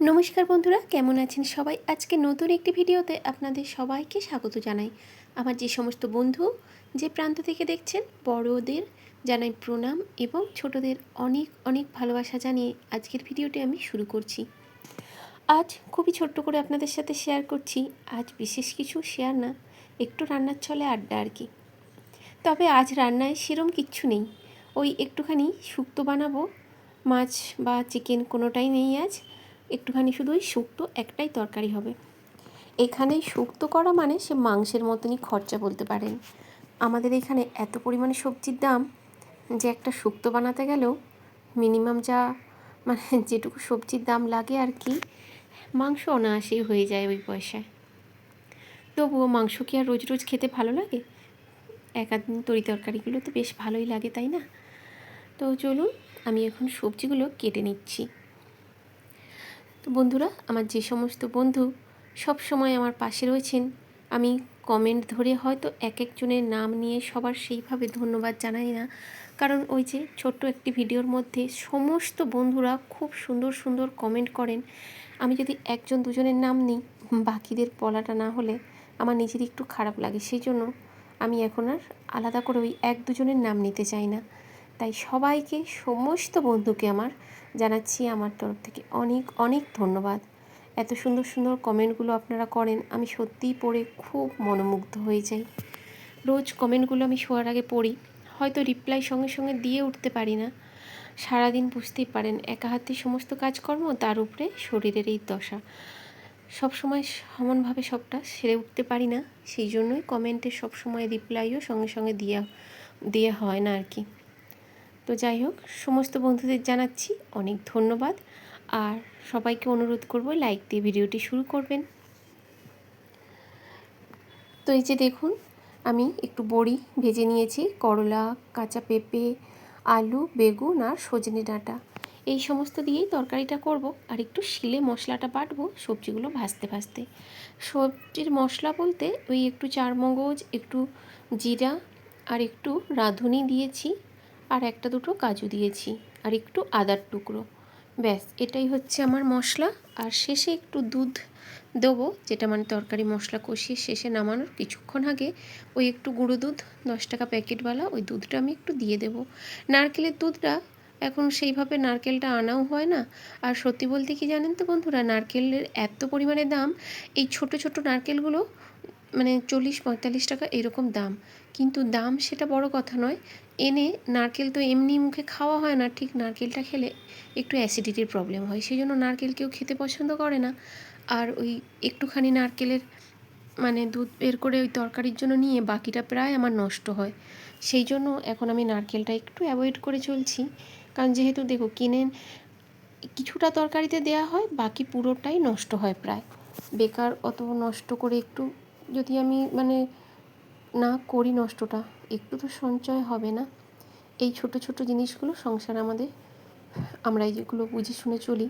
নমস্কার বন্ধুরা, কেমন আছেন সবাই? আজকে নতুন একটি ভিডিওতে আপনাদের সবাইকে স্বাগত জানাই। আমার যে সমস্ত বন্ধু, যে প্রান্ত থেকে দেখছেন, বড়দের জানাই প্রণাম এবং ছোটদের অনেক অনেক ভালোবাসা জানিয়ে আজকের ভিডিওটি আমি শুরু করছি। আজ খুবই ছোট্ট করে আপনাদের সাথে শেয়ার করছি। আজ বিশেষ কিছু শেয়ার না, একটু রান্নার ছলে আড্ডা আর কি। তবে আজ রান্নায় সেরম কিচ্ছু নেই। ওই একটুখানি শুক্তো বানাবো, মাছ বা চিকেন কোনোটাই নেই আজ। একটুখানি শুধু ওই শুক্তো একটাই তরকারি হবে। এখানে শুক্তো করা মানে সে মাংসের মতনই খরচা বলতে পারেন। আমাদের এখানে এত পরিমাণে সবজির দাম যে একটা শুক্তো বানাতে গেলেও মিনিমাম যা মানে যেটুকু সবজির দাম লাগে আর কি, মাংস অনায়াসেই হয়ে যায় ওই পয়সায়। তবুও মাংস কি আর রোজ রোজ খেতে ভালো লাগে? একাদিন তরি তরকারিগুলো তো বেশ ভালোই লাগে, তাই না? তো চলুন, আমি এখন সবজিগুলো কেটে নিচ্ছি। তো বন্ধুরা, আমার যে সমস্ত বন্ধু সব সময় আমার পাশে রয়েছেন। আমি কমেন্ট ধরে হয়তো এক একজনের নাম নিয়ে সবার সেইভাবে ধন্যবাদ জানাই না। কারণ ওই যে ছোট্ট একটি ভিডিওর মধ্যে সমস্ত বন্ধুরা খুব সুন্দর সুন্দর কমেন্ট করেন। আমি যদি একজন দুজনের নাম নিই, বাকিদের বলাটা না হলে আমার নিজের একটু খারাপ লাগে। সেই জন্য আমি এখন আর আলাদা করে ওই এক দুজনের নাম নিতে চাই না। তাই সবাইকে, সমস্ত বন্ধুকে আমার জানাচ্ছি আমার তরফ থেকে অনেক অনেক ধন্যবাদ। এত সুন্দর সুন্দর কমেন্টগুলো আপনারা করেন, আমি সত্যিই পড়ে খুব মনোমুগ্ধ হয়ে যাই। রোজ কমেন্টগুলো আমি শোয়ার আগে পড়ি, হয়তো রিপ্লাই সঙ্গে সঙ্গে দিয়ে উঠতে পারি না। সারাদিন বুঝতেই পারেন, একা হাতে সমস্ত কাজকর্ম, তার উপরে শরীরের এই দশা। সব সময় সমানভাবে সবটা সেরে উঠতে পারি না, সেই জন্যই কমেন্টে সব সময় রিপ্লাইও সঙ্গে সঙ্গে দেওয়া দেওয়া হয় না আর কি। তো যাই হোক, সমস্ত বন্ধুদের জানাচ্ছি অনেক ধন্যবাদ। আর সবাইকে অনুরোধ করব লাইক দিয়ে ভিডিওটি শুরু করবেন। তো এই যে দেখুন, আমি একটু বড়ি ভেজে নিয়েছি, করলা, কাঁচা পেঁপে, আলু, বেগুন আর সজনে ডাঁটা। এই সমস্ত দিয়েই তরকারিটা করব। আর একটু শিলে মশলাটা বাটবো সবজিগুলো ভাজতে ভাজতে। সবজির মশলা বলতে ওই একটু চারমগজ, একটু জিরা আর একটু রাঁধুনি দিয়েছি। আর একটা দুটো কাজু দিয়েছি, আর একটু আদার টুকরো। ব্যাস, এটাই হচ্ছে আমার মশলা। আর শেষে একটু দুধ দেবো, যেটা মানে তরকারি মশলা কষিয়ে শেষে নামানোর কিছুক্ষণ আগে ওই একটু গুঁড়ো দুধ, দশ টাকা প্যাকেটওয়ালা, ওই দুধটা আমি একটু দিয়ে দেবো। নারকেলের দুধটা এখন সেইভাবে নারকেলটা আনাও হয় না। আর সত্যি বলতে কি জানেন তো বন্ধুরা, নারকেলের এত পরিমাণে দাম, এই ছোট ছোট নারকেলগুলো মানে চল্লিশ, পঁয়তাল্লিশ টাকা এরকম দাম। কিন্তু দাম সেটা বড় কথা নয়। এনে নারকেল তো এমনি মুখে খাওয়া হয় না, ঠিক নারকেলটা খেলে একটু অ্যাসিডিটির প্রবলেম হয়। সেই জন্য নারকেল কেউ খেতে পছন্দ করে না। আর ওই একটুখানি নারকেলের মানে দুধ বের করে ওই তরকারির জন্য নিয়ে বাকিটা প্রায় আমার নষ্ট হয়। সেই জন্য এখন আমি নারকেলটা একটু অ্যাভয়েড করে চলছি। কারণ যেহেতু দেখো কিনে কিছুটা তরকারিতে দেওয়া হয়, বাকি পুরোটাই নষ্ট হয় প্রায়। বেকার অত নষ্ট করে একটু যদি আমি মানে না করি নষ্টটা, একটু তো সঞ্চয় হবে না। এই ছোট ছোট জিনিসগুলো সংসার আমাদের আমরা যেগুলো বুঝে শুনে চলি।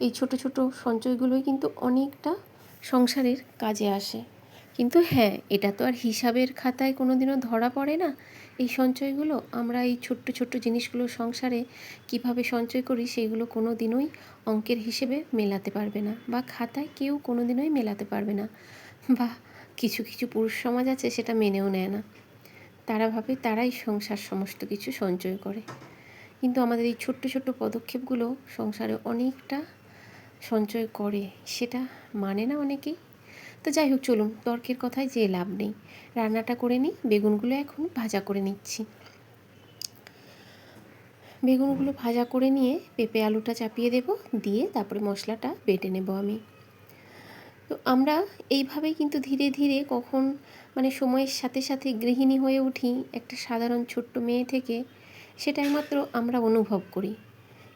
এই ছোট ছোট সঞ্চয়গুলোই কিন্তু অনেকটা সংসারের কাজে আসে। কিন্তু হ্যাঁ এটা তো আর হিসাবের খাতায় কোনো দিনও ধরা পড়ে না। এই সঞ্চয়গুলো, আমরা এই ছোট্ট ছোট্ট জিনিসগুলো সংসারে কীভাবে সঞ্চয় করি সেইগুলো কোনো দিনই অঙ্কের হিসেবে মেলাতে পারবে না। বা খাতায় কেউ কোনো দিনই মেলাতে পারবে না। বা কিছু কিছু পুরুষ সমাজ আছে সেটা মেনেও নেয় না। তারা ভাবে তারাই সংসার সমস্ত কিছু সঞ্চয় করে। কিন্তু আমাদের এই ছোট্ট ছোট্ট পদক্ষেপগুলো সংসারে অনেকটা সঞ্চয় করে, সেটা মানে না অনেকেই? তো যাই হোক, চলুন, তর্কের কথায় যে লাভ নেই। রান্নাটা করে নিই, বেগুনগুলো এখন ভাজা করে নিচ্ছি। বেগুনগুলো ভাজা করে নিয়ে পেঁপে আলুটা চাপিয়ে দেব, দিয়ে তারপরে মশলাটা বেটে নেব আমি। তো আমরা এইভাবেই কিন্তু ধীরে ধীরে কখন মানে সময়ের সাথে সাথে গৃহিণী হয়ে উঠি একটা সাধারণ ছোট্ট মেয়ে থেকে সেটা একমাত্র আমরা অনুভব করি।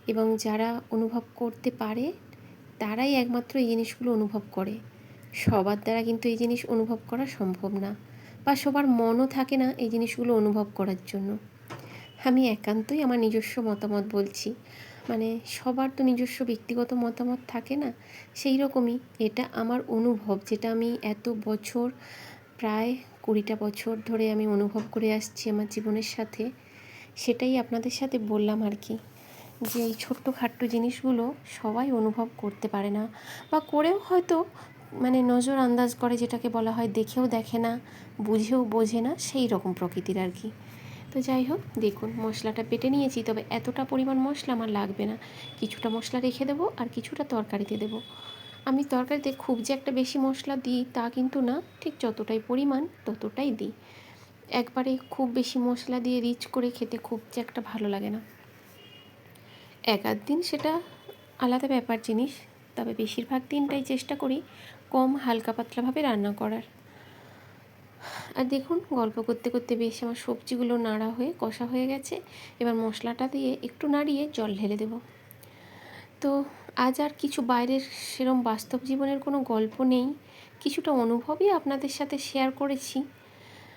এবং যারা অনুভব করতে পারে, তারাই একমাত্র এই জিনিসগুলো অনুভব করে। সবার দ্বারা কিন্তু এই জিনিস অনুভব করা সম্ভব না বা সবার মনও থাকে না এই জিনিসগুলো অনুভব করার জন্য। আমি একান্তই আমার নিজস্ব মতামত বলছি। মানে সবার তো নিজস্ব ব্যক্তিগত মতামত থাকে না সেই রকমই এটা আমার অনুভব, যেটা আমি এত বছর, প্রায় কুড়িটা বছর ধরে আমি অনুভব করে আসছি আমার জীবনের সাথে, সেটাই আপনাদের সাথে বললাম আর কি, যে এই ছোট্ট খাট্ট জিনিসগুলো সবাই অনুভব করতে পারে না, বা করেও হয়তো মানে নজর আন্দাজ করে যেটাকে বলা হয় দেখেও দেখে না, বুঝেও বোঝে না সেই রকম প্রকৃতির আর কি তো যাই হোক, দেখুন, মশলাটা পেটে নিয়েছি, তবে এতটা পরিমাণ মশলা আমার লাগবে না। কিছুটা মশলা রেখে দেবো আর কিছুটা তরকারিতে দেবো। আমি তরকারিতে খুব যে একটা বেশি মশলা দিই তা কিন্তু না, ঠিক যতটাই পরিমাণ ততটাই দিই। একবারে খুব বেশি মশলা দিয়ে রিচ করে খেতে খুব যে একটা ভালো লাগে না। এক আধ দিন সেটা আলাদা ব্যাপার জিনিস, তবে বেশিরভাগ দিনটাই চেষ্টা করি কম হালকা পাতলাভাবে রান্না করার। আর দেখুন, গল্প করতে করতে বেশ আমার সবজিগুলো নাড়া হয়ে কষা হয়ে গেছে। এবার মশলাটা দিয়ে একটু নাড়িয়ে জল ঢেলে দেব। তো আজ আর কিছু বাইরের সেরম বাস্তব জীবনের কোনো গল্প নেই। কিছুটা অনুভবই আপনাদের সাথে শেয়ার করেছি।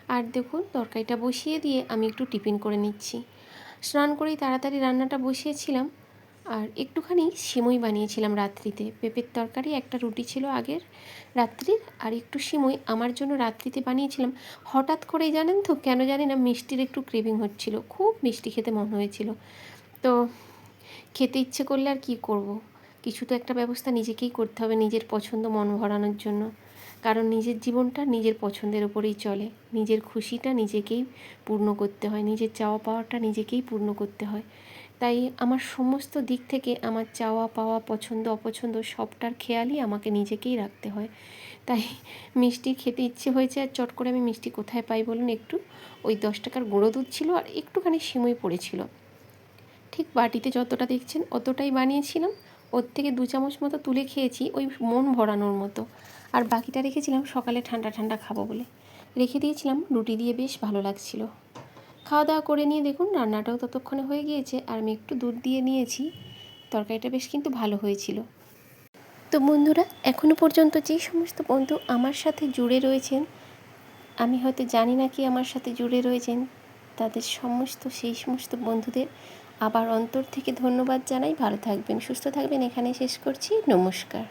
আর দেখুন, তরকারিটা বসিয়ে দিয়ে আমি একটু টিফিন করে নিচ্ছি। স্নান করেই তাড়াতাড়ি রান্নাটা বসিয়েছিলাম। আর একটুখানি সিমই বানিয়েছিলাম রাত্রিতে। পেঁপের তরকারি, একটা রুটি ছিল আগের রাত্রির, আর একটু সিমই আমার জন্য রাত্রিতে বানিয়েছিলাম। হঠাৎ করেই জানেন তো, কেন জানি না মিষ্টির একটু ক্রেভিং হচ্ছিল। খুব মিষ্টি খেতে মন হয়েছিল। তো খেতে ইচ্ছে করলে আর কি করব। কিছু তো একটা ব্যবস্থা নিজেকেই করতে হবে নিজের পছন্দ মন ভরানোর জন্য। কারণ নিজের জীবনটা নিজের পছন্দের ওপরেই চলে। নিজের খুশিটা নিজেকেই পূর্ণ করতে হয়। নিজের চাওয়া পাওয়াটা নিজেকেই পূর্ণ করতে হয়। তাই আমার সমস্ত দিক থেকে আমার চাওয়া, পাওয়া, পছন্দ, অপছন্দ সবটার খেয়ালই আমাকে নিজেকেই রাখতে হয়। তাই মিষ্টি খেতে ইচ্ছে হয়েছে আর চট করে আমি মিষ্টি কোথায় পাই বলুন একটু? ওই দশ টাকার গুঁড়ো দুধ ছিল আর একটুখানি সিমই পড়েছিল। ঠিক বাটিতে যতটা দেখছেন অতটাই বানিয়েছিলাম। ওর থেকে দু চামচ মতো তুলে খেয়েছি ওই মন ভরানোর মতো। আর বাকিটা রেখেছিলাম সকালে ঠান্ডা ঠান্ডা খাব বলে। রেখে দিয়েছিলাম রুটি দিয়ে বেশ ভালো লাগছিল। খাওয়া দাওয়া করে নিয়ে দেখুন রান্নাটাও ততক্ষণে হয়ে গিয়েছে আর আমি একটু দুধ দিয়ে নিয়েছি। তরকারিটা বেশ কিন্তু ভালো হয়েছিল। তো বন্ধুরা এখনও পর্যন্ত যে সমস্ত বন্ধু আমার সাথে জুড়ে রয়েছেন, আমি হয়তো জানি না কি আমার সাথে জুড়ে রয়েছেন, তাদের সমস্ত, সেই সমস্ত বন্ধুদের আবার অন্তর থেকে ধন্যবাদ জানাই। ভালো থাকবেন, সুস্থ থাকবেন। এখানে শেষ করছি। নমস্কার।